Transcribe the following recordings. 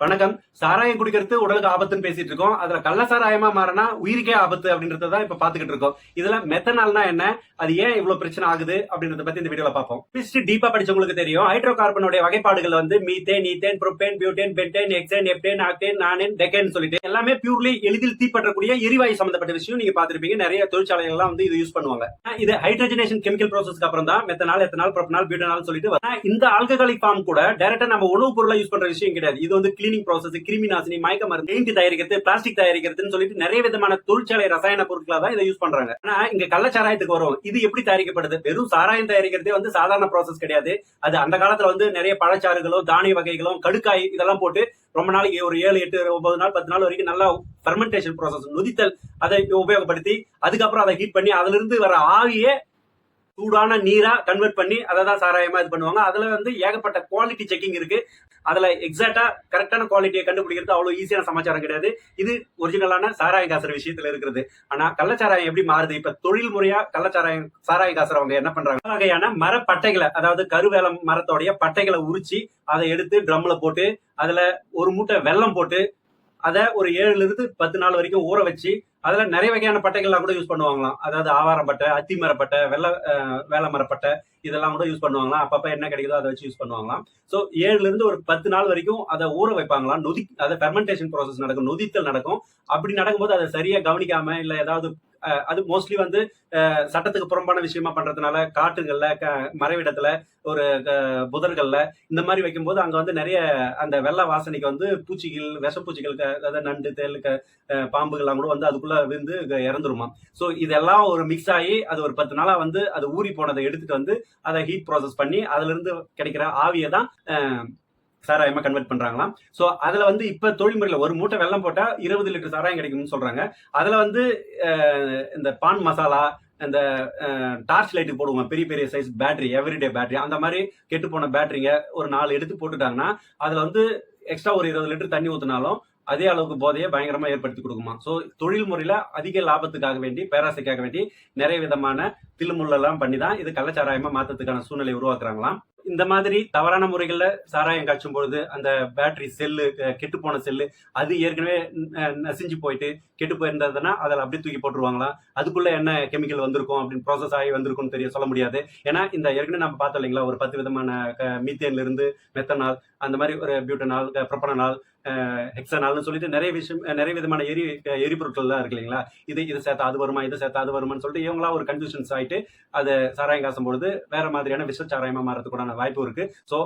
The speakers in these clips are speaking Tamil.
வணக்கம். சாராயம் குடிக்கிறது உடலுக்கு ஆபத்துன்னு பேசிட்டு இருக்கோம். அதுல கள்ள சாராயமா மாறினா உயிருக்கே ஆபத்து அப்படின்றத தான் இப்ப பாத்துக்கிட்டு இருக்கோம். இதுல மெத்தனால்னா என்ன? அது ஏன் இவ்வளவு பிரச்சனை ஆகுது அப்படின்றத பத்தி இந்த வீடியோல பார்ப்போம். ஹிஸ்டரி டீப்பா படிச்சவங்களுக்கு தெரியும். ஹைட்ரோ கார்பனுடைய வகைப்பாடுகள் வந்து methane ethane propane butane pentane hexane heptane octane nonane decane சொல்லிட்டு எல்லாமே பியூர்லி எளிதில் தீப்பற்றக்கூடிய எரிவாயு சம்பந்தப்பட்ட விஷயம் நீங்க பாத்திருப்பீங்க நிறைய தொழிற்சாலைகள் எல்லாம் வந்து இது யூஸ் பண்ணுவாங்க. இது ஹைட்ரஜனேஷன் கெமிக்கல் ப்ராசஸ்க்கு அப்புறம் தான் மெத்தனால் எத்தனால் புரோப்பனால் பியூட்டனால் சொல்லிட்டு இந்த ஆல்கஹாலிக் ஃபார்ம் கூட டைரக்டா நம்ம உணவுப் பொருளா யூஸ் பண்ற விஷயம் கிடையாது. இது வந்து கிளீனிங் ப்ராசஸ் கிருமி நாசினி மயக்க மருந்து பெயிண்ட் தயாரிக்கிறது பிளாஸ்டிக் தயாரிக்கிறதுன்னு சொல்லிட்டு நிறைய விதமான தொழிற்சாலை ரசாயன பொருட்களா தான் இதை யூஸ் பண்றாங்க. ஆனா இங்க கள்ளச்சாராயத்துக்கு வரும். இது எப்படி தயாரிக்கப்படுது? வெறும் சாராயம் தயாரிக்கிறதே வந்து சாதாரண ப்ராசஸ் கிடையாது. அது அந்த காலத்துல வந்து நிறைய பழச்சாறுகளும் தானிய வகைகளும் கடுக்காய் இதெல்லாம் போட்டு ரொம்ப நாளைக்கு ஒரு ஏழு எட்டு ஒன்பது நாள் பத்து நாள் வரைக்கும் நல்லா ஃபெர்மெண்டேஷன் ப்ராசஸ் நொதித்தல் அதை உபயோகப்படுத்தி அதுக்கப்புறம் அதை ஹீட் பண்ணி அதுல இருந்து வர ஆவியே சூடான நீரா கன்வெர்ட் பண்ணி அதை தான் சாராயமா இது பண்ணுவாங்க. அதுல வந்து ஏகப்பட்ட குவாலிட்டி செக்கிங் இருக்கு. அதுல எக்ஸாக்டா கரெக்டான குவாலிட்டியை கண்டுபிடிக்கிறது அவ்வளவு ஈஸியான சமாச்சாரம் கிடையாது. இது ஒரிஜினலான சாராய காசுற விஷயத்துல இருக்கிறது ஆனா கள்ளச்சாராயம் எப்படி மாறுது? இப்ப தொழில் முறையா கள்ளச்சாராயம் சாராய காசுறவங்க என்ன பண்றாங்க? வகையான மரப்பட்டைகளை அதாவது கருவேலம் மரத்தோடைய பட்டைகளை உரிச்சு அதை எடுத்து ட்ரம்ல போட்டு அதுல ஒரு மூட்டை வெல்லம் போட்டு அதை ஒரு ஏழுல இருந்து பத்து நாள் வரைக்கும் ஊற வச்சு அதுல நிறைய வகையான பட்டைகள்லாம் கூட யூஸ் பண்ணுவாங்களாம். அதாவது ஆவாரப்பட்டை அத்தி மரப்பட்டை வெள்ள வேலை மரப்பட்டை இதெல்லாம் கூட யூஸ் பண்ணுவாங்களாம். அப்பப்ப என்ன கிடைக்குதோ அதை வச்சு யூஸ் பண்ணுவாங்களாம். ஸோ ஏழுல இருந்து ஒரு பத்து நாள் வரைக்கும் அதை ஊற வைப்பாங்களாம். நொதி அதை ஃபெர்மெண்டேஷன் ப்ராசஸ் நடக்கும். நொதித்தல் நடக்கும். அப்படி நடக்கும்போது அதை சரியா கவனிக்காம இல்ல ஏதாவது அது மோஸ்ட்லி வந்து சட்டத்துக்கு புறம்பான விஷயமா பண்றதுனால காட்டுகள்ல க- மறைவிடத்துல ஒரு க- புதர்கள்ல இந்த மாதிரி வைக்கும்போது அங்க வந்து நிறைய அந்த வெள்ளை வாசனைக்கு வந்து பூச்சிகள் விஷப்பூச்சிகள் அதாவது நண்டு தேலுக்கு பாம்புகள்லாம் கூட வந்து அதுக்குள்ள விழுந்து இறந்துருமா. ஸோ இதெல்லாம் ஒரு மிக்ஸ் ஆகி அது ஒரு பத்து நாளா வந்து அது ஊறி போனதை எடுத்துட்டு வந்து அதை ஹீட் ப்ராசஸ் பண்ணி அதுல இருந்து கிடைக்கிற ஆவியை தான் அஹ், சாராயமா கன்வெர்ட் பண்றாங்களாம். ஸோ அதுல வந்து இப்ப தொழில்முறையில ஒரு மூட்டை வெள்ளம் போட்டா இருபது லிட்டர் சாராயம் கிடைக்கும்னு சொல்றாங்க. அதுல வந்து இந்த பான் மசாலா இந்த டார்ச் லைட்டு போடுவோம். பெரிய பெரிய சைஸ் பேட்டரி எவ்ரிடே பேட்டரி அந்த மாதிரி கெட்டு போன பேட்டரிங்க ஒரு நாலு எடுத்து போட்டுட்டாங்கன்னா அதுல வந்து எக்ஸ்ட்ரா ஒரு இருபது லிட்டர் தண்ணி ஊத்தினாலும் அதே அளவுக்கு போதையை பயங்கரமா ஏற்படுத்தி கொடுக்குமா? ஸோ தொழில் முறையில அதிக லாபத்துக்காக வேண்டி பேராசைக்காக வேண்டி நிறைய விதமான தில்முள்ளெல்லாம் பண்ணி தான் இது கள்ளச்சாராயமா மாத்தத்துக்கான சூழ்நிலை உருவாக்குறாங்களாம். இந்த மாதிரி தவறான முறைகள்ல சாராயம் காய்ச்சும் பொழுது அந்த பேட்டரி செல்லு கெட்டு போன செல்லு அது ஏற்கனவே நசிஞ்சு போயிட்டு கெட்டு போயிருந்ததுன்னா அதில் அப்படியே தூக்கி போட்டுருவாங்களாம். அதுக்குள்ள என்ன கெமிக்கல் வந்திருக்கும் அப்படின்னு ப்ராசஸ் ஆகி வந்திருக்கும்னு தெரிய சொல்ல முடியாது. ஏன்னா இந்த ஏற்கனவே நம்ம பார்த்தோம் இல்லைங்களா ஒரு பத்து விதமான மீத்தேன்ல இருந்து மெத்தனால் அந்த மாதிரி ஒரு பியூட்டனால் ப்ரொப்பனால் ஹெக்ஸனால்னு சொல்லிட்டு நிறைய விஷயம் நிறைய விதமான எரி எரிபொருட்கள்லாம் இருக்கு இல்லைங்களா? இது இது சேர்த்தா அது வருமா இது சேர்த்தா அது வருமான்னு சொல்லிட்டு இவங்களா ஒரு கன்ஃபியூஷன்ஸ் ஆயிட்டு அது சாராயம் காசும் பொழுது வேற மாதிரியான விஷ சாராயமா மாறதுக்கூடான வாய்ப்பு இருக்கு ஸோ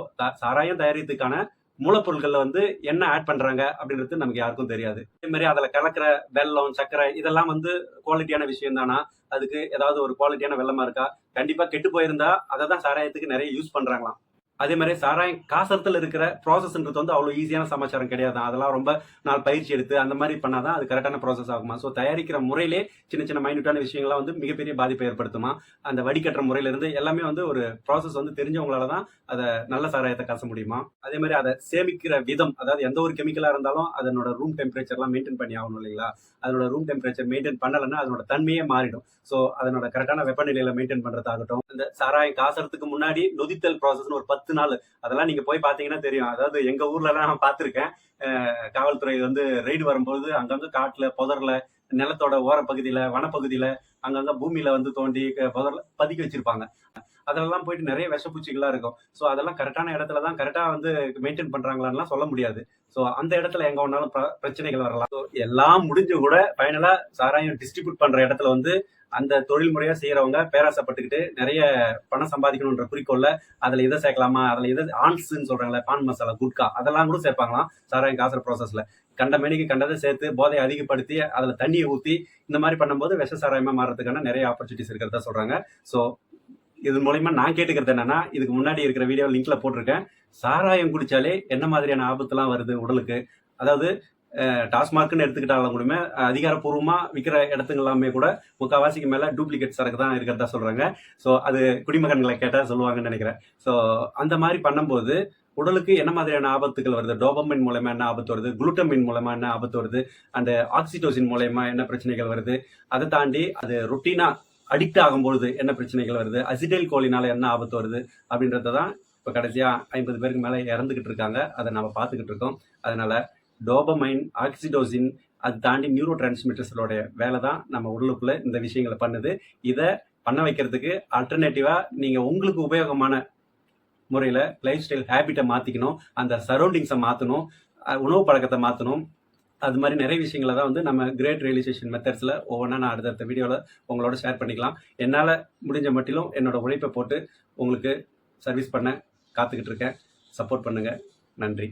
சாராயம் தயாரித்துக்கான மூலப்பொருட்கள்ல வந்து என்ன ஆட் பண்றாங்க அப்படின்றது நமக்கு யாருக்கும் தெரியாது. அதே மாதிரி அதுல கலக்கிற வெல்லம் சர்க்கரை இதெல்லாம் வந்து குவாலிட்டியான விஷயம் தானா? அதுக்கு ஏதாவது ஒரு குவாலிட்டியான வெள்ளமா இருக்கா? கண்டிப்பா கெட்டு போயிருந்தா அதை தான் சாராயத்துக்கு நிறைய யூஸ் பண்றாங்களாம். அதே மாதிரி சாராயம் காசத்தில் இருக்கிற ப்ராசஸ்ன்றது வந்து அவ்வளோ ஈஸியான சமாச்சாரம் கிடையாது. அதெல்லாம் ரொம்ப நாள் பயிற்சி எடுத்து அந்த மாதிரி பண்ணாதான் அது கரெக்டான ப்ராசஸ் ஆகுமா? ஸோ தயாரிக்கிற முறையிலே சின்ன சின்ன மைனூட்டான விஷயங்கள்லாம் வந்து மிகப்பெரிய பாதிப்பை ஏற்படுத்துமா? அந்த வடிகட்டுற முறையிலிருந்து எல்லாமே வந்து ஒரு ப்ராசஸ் வந்து தெரிஞ்சவங்களால தான் அதை நல்ல சாராயத்தை காச முடியுமா? அதே மாதிரி அதை சேமிக்கிற விதம் அதாவது எந்த ஒரு கெமிக்கலாக இருந்தாலும் அதனோட ரூம் டெம்பரேச்சர்லாம் மெயின்டைன் பண்ணி ஆகணும் இல்லைங்களா? அதனோட ரூம் டெம்பரேச்சர் மெயின்டைன் பண்ணலைன்னா அதனோட தன்மையே மாறிடும். ஸோ அதனோட கரெக்டான வெப்பநிலையில மெயின்டைன் பண்ணுறதாகட்டும் இந்த சாராயம் காசறதுக்கு முன்னாடி நொதித்தல் ப்ராசஸ்னு ஒரு பத்து பத்து நாள். அதெல்லாம் நீங்க போய் பாத்தீங்கன்னா தெரியும். அதாவது எங்க ஊர்ல எல்லாம் நான் பார்த்துருக்கேன் காவல்துறை வந்து ரெய்டு வரும்போது அங்கங்க காட்டுல புதர்ல நிலத்தோட ஓரப்பகுதியில வனப்பகுதியில அங்கங்க பூமியில வந்து தோண்டி புதர்ல பதுக்கி வச்சிருப்பாங்க. அதெல்லாம் போயிட்டு நிறைய விஷப்பூச்சிகளா இருக்கும். ஸோ அதெல்லாம் கரெக்டான இடத்துல தான் கரெக்டா வந்து மெயின்டைன் பண்றாங்களான்லாம் சொல்ல முடியாது. ஸோ அந்த இடத்துல எங்க வேணாலும் பிர- பிரச்சனைகள் வரலாம். ஸோ எல்லாம் முடிஞ்சு கூட ஃபைனலா சாராயம் டிஸ்ட்ரிபியூட் பண்ற இடத்துல வந்து அந்த தொழில் முறையா செய்யறவங்க பேராசைப்பட்டுக்கிட்டு நிறைய பணம் சம்பாதிக்கணுன்ற குறிக்கோள்ல அதுல இதை சேர்க்கலாமா? அதுல இதை ஆன்ஸ்ன்னு சொல்றாங்களே பான் மசாலா குட்கா அதெல்லாம் கூட சேர்ப்பாங்களாம். சாராயம் காசுற ப்ராசஸ்ல கண்ட மேனிக்கு கண்டதை சேர்த்து போதையை அதிகப்படுத்தி அதுல தண்ணியை ஊத்தி இந்த மாதிரி பண்ணும்போது விஷ சாராயமா மாறதுக்கான நிறைய ஆப்பர்ச்சுனிட்டிஸ் இருக்கிறதா சொல்றாங்க. ஸோ இது மூலயமா நான் கேட்டுக்கிறது என்னன்னா இதுக்கு முன்னாடி இருக்கிற வீடியோ லிங்க்ல போட்டிருக்கேன். சாராயம் குடிச்சாலே என்ன மாதிரியான ஆபத்துலாம் வருது உடலுக்கு? அதாவது டாஸ்மார்க்னு எடுத்துக்கிட்டாலும் கூடமே அதிகாரப்பூர்வமாக விற்கிற இடத்துங்க எல்லாமே கூட முக்கால்வாசிக்கு மேலே டூப்ளிகேட் சரக்கு தான் இருக்கிறதா சொல்கிறாங்க ஸோ அது குடிமகன்களை கேட்டால் சொல்லுவாங்கன்னு நினைக்கிறேன். ஸோ அந்த மாதிரி பண்ணும்போது உடலுக்கு என்ன மாதிரியான ஆபத்துகள் வருது? டோபமின் மூலயமா என்ன ஆபத்து வருது? குளுட்டமின் மூலமா என்ன ஆபத்து வருது? அந்த ஆக்சிடோசின் மூலயமா என்ன பிரச்சனைகள் வருது? அதை தாண்டி அது ருட்டீனா அடிக்ட் ஆகும்பொழுது என்ன பிரச்சனைகள் வருது? அசிடைல் கோலினால என்ன ஆபத்து வருது? அப்படின்றத தான் இப்போ கடைசியாக ஐம்பது பேருக்கு மேலே இறந்துகிட்டு இருக்காங்க. அதை நம்ம பார்த்துக்கிட்டு இருக்கோம். அதனால டோபமைன் ஆக்சிடோசின் அது தாண்டி நியூரோ டிரான்ஸ்மிட்டர்ஸோட வேலை தான் நம்ம உடலுக்குள்ள இந்த விஷயங்களை பண்ணுது. இதை பண்ண வைக்கிறதுக்கு அல்டர்னேட்டிவா நீங்க உங்களுக்கு உபயோகமான முறையில் லைஃப் ஸ்டைல் ஹேபிட்டை மாற்றிக்கணும் அந்த சரௌண்டிங்ஸை மாற்றணும் உணவு பழக்கத்தை மாற்றணும் அது மாதிரி நிறைய விஷயங்களை தான் வந்து நம்ம கிரேட் ரியலைசேஷன் மெத்தட்ஸில் ஒவ்வொன்றா நான் அடுத்தடுத்த வீடியோவில் உங்களோட ஷேர் பண்ணிக்கலாம். என்னால் முடிஞ்ச மட்டிலும் என்னோட உழைப்பை போட்டு உங்களுக்கு சர்வீஸ் பண்ண காத்துக்கிட்டு இருக்கேன். சப்போர்ட் பண்ணுங்கள் நன்றி.